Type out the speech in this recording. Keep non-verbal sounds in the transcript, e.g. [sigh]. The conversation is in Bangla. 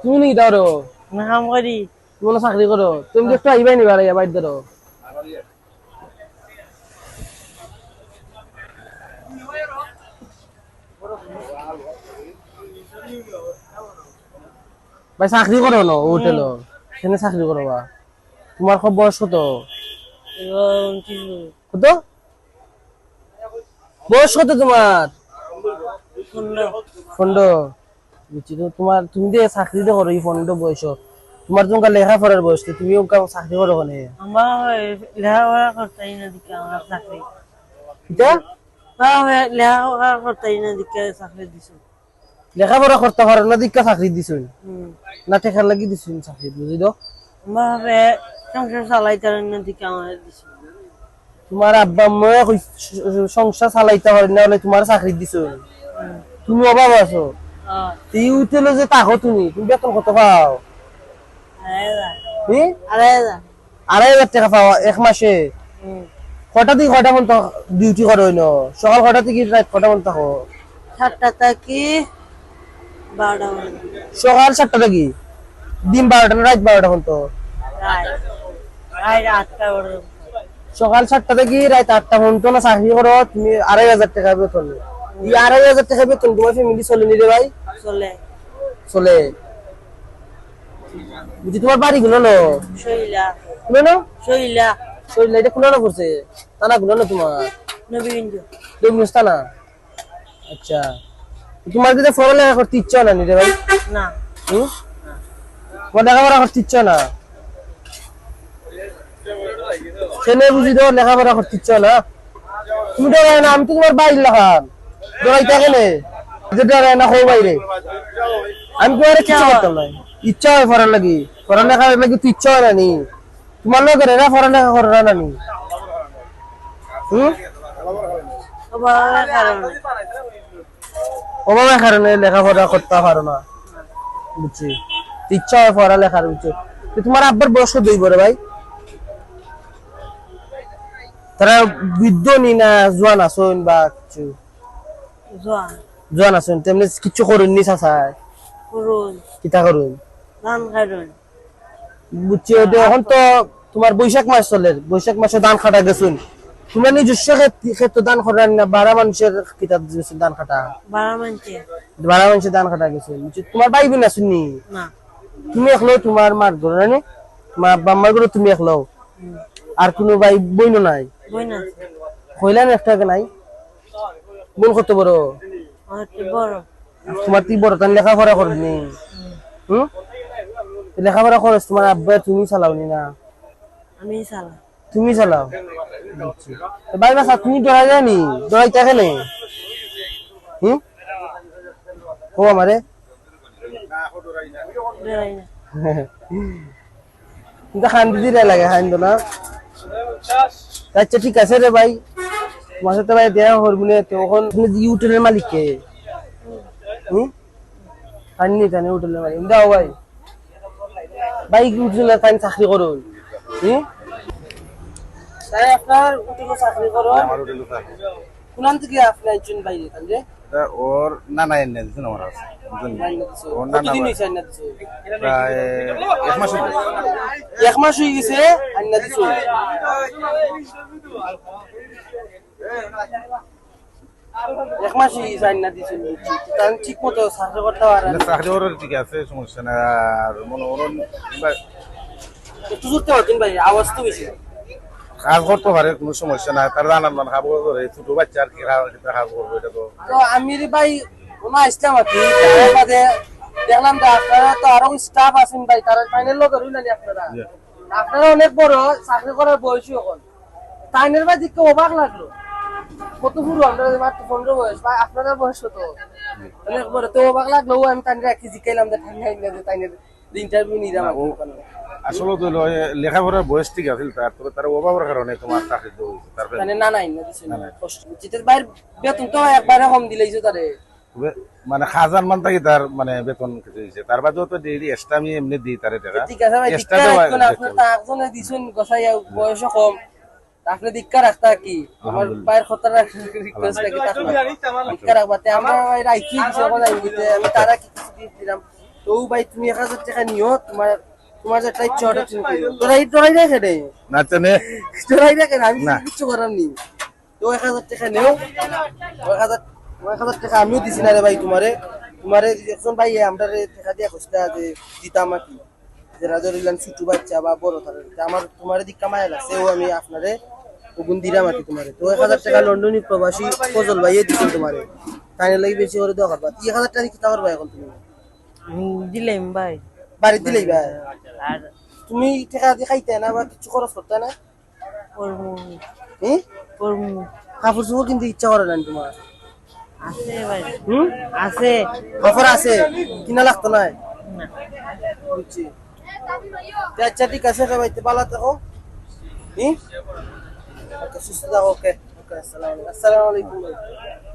তুমি নাকি ধরো না কাম করি তুমি চাকরি করো তুমি তো একটু আইবাই নিবা ইয়া বাইর ধরো ভাই চাকরি করো ন হোটেল কেনে চাকরি করো বা তোমার খুব বয়স কত। কত? বয়স কত তোমার পনেরো বুঝছি তোমার তুমি যে চাকরি তো করো এই বয়স তোমার তোমার লেখা পড়ার বয়স তুমি ওকে চাকরি করো কোনে আমার লেখাপড়া করতেই না দিকে আমার চাকরি এটা আমার লেখাপড়া করতেই না দিকে চাকরি দিছো। করতে পারো না দীক্ষা চাকরি না টেকার লাগি দিছুন চাকরি বুঝি তো আমার সংসার চালাইতে না দিকে আমার দিছো। তোমার আব্বা মই সংসার চালাইতে পারি না হলে তোমার চাকরি দিছুন? তুমি অভাব আছো? তুই যে তুমি তুমি বেতন কত পাও? আড়াই হাজার টাকা পাও এক মাসে। কটা থেকে কটা পর্যন্ত ডিউটি করো ন? সকাল কটা থেকে রাত কটা পর্যন্ত থাকো সাতটা থাকি বারোটা সকাল সাতটা থেকে দিন বারোটা না রাত বারোটা পর্যন্ত সকাল সাতটা থেকে রাত আটটা পর্যন্ত না চাকরি করো তুমি আড়াই হাজার টাকা বেতন। আড়াই হাজার টাকা বেতন তোমার ফ্যামিলি চলে নিলে ভাই? চলে। চলে। বুঝি তোমার বাড়ি গুলো নো শৈলা না? শৈলা। শরীর এটা না করছে? তানা গুলো না তোমার? না আচ্ছা। তোমার যদি পড়ালেখা করতে ইচ্ছা না নিরে ভাই? না। হুম? লেখাপড়া করতে ইচ্ছা না? ছেলে বুঝি তো লেখাপড়া করতে ইচ্ছা না? তুমি ডরাই না আমি তো তোমার বাইর লেখাম ডরাই থাকে নে যে ডরাই না হো বাইরে। আমি তো আর কিছু করতাম না। ইচ্ছা হয় লাগি। পড়ালেখা লাগি তো ইচ্ছা হয় না নি? তোমার লোক না পড়ালেখা করে না নি? হুম? অভাবের কারণে লেখাপড়া করতে পারো না। বুঝছি? ইচ্ছা হয় পড়ালেখার বুঝছ তো তোমার আব্বার বয়স দুই বড় ভাই? তারা বৃদ্ধ নি না জোয়ান আসুন বা কিছু? জোয়ান। আসুন তেমনি কিছু করুন নি চাচায় করুন। কিতা করুন? ধান খাইরুন বুঝছি এখন তো তোমার বৈশাখ মাস চলে বৈশাখ মাসে ধান কাটা গেছুন তোমার নিজস্ব ক্ষেত- ক্ষেত্র ধান কাটান না বারা মানুষের কিতাব গেছুন ধান কাটা? বারা মানুষের ধান খাটা গেছুন বুঝছি তোমার ভাই বোন আসুন নি? না। তুমি একলো তোমার মার ঘরে না? মা বাম্মার ঘরে তুমি একলো আর কোনো ভাই বইন নাই? কইলেন একটা নাই? বোন কত বড়? তোমার তুই বড় তার লেখাপড়া করবি। হুম? লেখাপড়া করস তোমার আব্বা তুমি চালাও নি? আমি চালা তুমি চালাও? ভাই বাসা তুমি ডরাই যায়নি ডরাই থাকে নে হুম? ও আমারে? কিন্তু [laughs] খান্দি দিলে লাগে খান্দ না। আচ্ছা ঠিক আছে রে ভাই। তোমার সাথে ভাই দেয়া করবি না তখন তুমি হোটেলের মালিক কে? হুম? খাননি তানে হোটেলের মালিক। দাও ভাই। ভাই হোটেলের কান চাকরি করুন? হুম? তাই আপনার হোটেলে চাকরি করুন। আমার হোটেলে থাকে আপনি একজন বাইরে তাহলে? ওর নানা এনে দিচ্ছেন আমার ওর নানা প্রায় এক মাস হলো এক মাস হয়ে গেছে আন্না এক ঠিক মতো করতে ঠিক আছে সমস্যা না আর একটু জোরতে পারতেন ভাই আওয়াজ তো বেশি। কাজ করতে পারে কোনো সমস্যা নাই। তার জানার খাব করে ছোট বাচ্চা আর কি খাওয়া করব এটা তো। তো আমি ভাই ওনা আসলাম আর কি তার বাদে দেখলাম যে আপনারা তো আরও স্টাফ আছেন ভাই তারা ফাইনাল লোক হইলেন আপনারা। আপনারা অনেক বড় চাকরি করার বয়সী এখন তাইনের ভাই দেখতে অবাক লাগল। কত পুরো আপনারা মাত্র পনেরো বয়স। ভাই আপনাদের বয়স কত তো অবাক লাগল আমি তাইনের একই জিকাইলাম যে ঠান্ডা আইনা যে তাইনের ইন্টারভিউ নিলাম আসলে তো লেখাপড়ার বয়স ঠিক আছিল তার তবে তার অভাবের কারণে তোমার চাকরি তো মানে না নাই না দিছে কষ্ট। জিতের বাইর বেতন তো একবারে কম দিলেইছো তারে। মানে হাজার মান থাকি তার মানে বেতন কিছু হয়েছে তার বাদেও তো ডেইলি এক্সট্রা আমি এমনি দিই তারে টাকা ঠিক আছে ভাই একজনে দিছেন বয়স কম। আপনি দীক্ষা রাখতা কি? আমার পায়ের কথা রিকোয়েস্ট রাখি তা দীক্ষা রাখবা তে আমরা ভাই রাইকি দিতে আমি তারা কি? কিছু দিয়ে দিলাম তো ভাই তুমি এক হাজার টাকা নিও তোমার তোমার যেটা ইচ্ছা ওটা তুমি তোরাই তোরাই রেখে দে। না তোরাই রেখে আমি কিছু করার নি তো এক হাজার টাকা নেও। এক হাজার এক হাজার টাকা আমিও দিছি না রে ভাই তোমারে। তোমারে একজন ভাই আমরা রে টাকা দিয়া খুঁজতা যে দিতাম আর কি? যারা ধরিলেন ছোট বাচ্চা বা বড় তারা আমার তোমার দিক কামায় লাগছে। ও আমি আপনারে ওগুন আর কি তোমারে। তো এক হাজার টাকা লন্ডনী প্রবাসী ফজল ভাইয়ে দিচ্ছেন তোমারে। তাই লাগি বেশি করে দেওয়া করবা। এক হাজার টাকা কি পারবা এখন তুমি? দিলাম ভাই। বাড়ি দিলেই ভাই? আর তুমি টাকা দিয়ে খাইতে না বা কিছু খরচ করতে না? কাপড় চোপড় কিন্তু ইচ্ছা করে না তোমার? আছে ভাই। হুম? আছে। কিনা লাগতো না? বুঝছি। আচ্ছা ঠিক আছে ভাই ভালো থাকো হুম ওকে সুস্থ থাকো ওকে ওকে আসসালামু আলাইকুম আসসালামু আলাইকুম